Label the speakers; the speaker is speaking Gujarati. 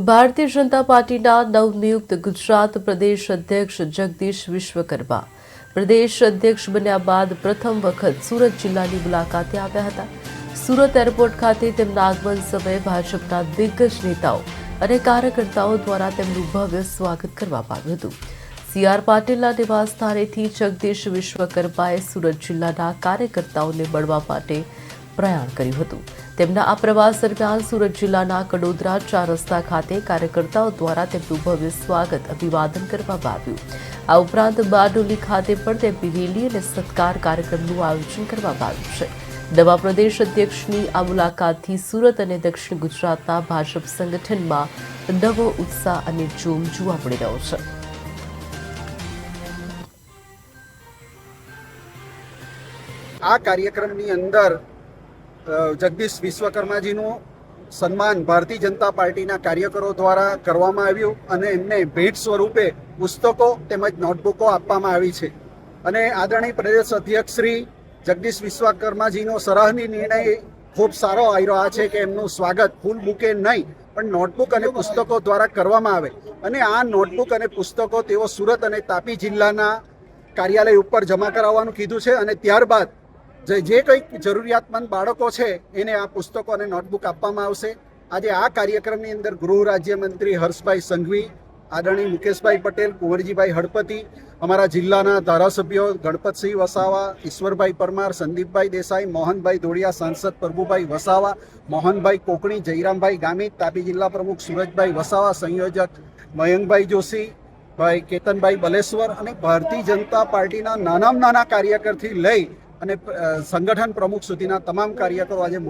Speaker 1: ભારતીય જનતા પાર્ટીના નવનિયુક્ત ગુજરાત પ્રદેશ અધ્યક્ષ જગદીશ વિશ્વકર્મા. પ્રદેશ અધ્યક્ષ બન્યા બાદ પ્રથમ વખત સુરત જિલ્લાની મુલાકાતે આવ્યા હતા. સુરત એરપોર્ટ ખાતે તેમના આગમન સમયે ભાજપના દિગ્ગજ નેતાઓ અને કાર્યકર્તાઓ દ્વારા તેમનું ભવ્ય સ્વાગત કરવામાં આવ્યું હતું. સી આર પાટીલના નિવાસ સ્થાનેથી જગદીશ વિશ્વકર્માએ સુરત જિલ્લાના કાર્યકર્તાઓને મળવા માટે પ્રયાણ કર્યું હતું. તેમના આ પ્રવાસ દરમિયાન સુરત જિલ્લાના કડોદરા ચાર રસ્તા ખાતે કાર્યકર્તાઓ દ્વારા તેમનું ભવ્ય સ્વાગત અભિવાદન કરવામાં આવ્યું. આ ઉપરાંત બારડોલી ખાતે પણ તેમની રેલી અને સત્કાર કાર્યક્રમનું આયોજન કરવામાં આવ્યું છે. નવા પ્રદેશ અધ્યક્ષની આ મુલાકાતથી સુરત અને દક્ષિણ ગુજરાતના ભાજપ સંગઠનમાં નવો ઉત્સાહ અને જોમ જોવા મળી રહ્યો છે.
Speaker 2: આ કાર્યક્રમની અંદર જગદીશ વિશ્વકર્માજીનું સન્માન ભારતીય જનતા પાર્ટીના કાર્યકરો દ્વારા કરવામાં આવ્યું અને એમને ભેટ સ્વરૂપે પુસ્તકો તેમજ નોટબુકો આપવામાં આવી છે. અને આદરણીય પ્રદેશ અધ્યક્ષ શ્રી જગદીશ વિશ્વકર્માજીનો સરાહની નિર્ણય ખૂબ સારો આવ્યો. આ છે કે એમનું સ્વાગત ફૂલ બુકે નહીં, પણ નોટબુક અને પુસ્તકો દ્વારા કરવામાં આવે. અને આ નોટબુક અને પુસ્તકો તેઓ સુરત અને તાપી જિલ્લાના કાર્યાલય ઉપર જમા કરાવવાનું કીધું છે અને ત્યારબાદ જે જે કંઈક જરૂરિયાતમંદ બાળકો છે, એને આ પુસ્તકો અને નોટબુક આપવામાં આવશે. આજે આ કાર્યક્રમની અંદર ગૃહ રાજ્યમંત્રી હર્ષભાઈ સંઘવી, આદરણીય મુકેશભાઈ પટેલ, કુંવરજીભાઈ હળપતિ, અમારા જિલ્લાના ધારાસભ્યો ગણપતસિંહ વસાવા, ઈશ્વરભાઈ પરમાર, સંદીપભાઈ દેસાઈ, મોહનભાઈ ધોળિયા, સાંસદ પ્રભુભાઈ વસાવા, મોહનભાઈ કોકણી, જયરામભાઈ ગામિત, તાપી જિલ્લા પ્રમુખ સુરજભાઈ વસાવા, સંયોજક મયંકભાઈ જોશી, ભાઈ કેતનભાઈ બલેશ્વર અને ભારતીય જનતા પાર્ટીના નાનામાં નાના કાર્યકરથી લઈ અને સંગઠન પ્રમુખ સુધીના તમામ કાર્યકરો આજે મોટી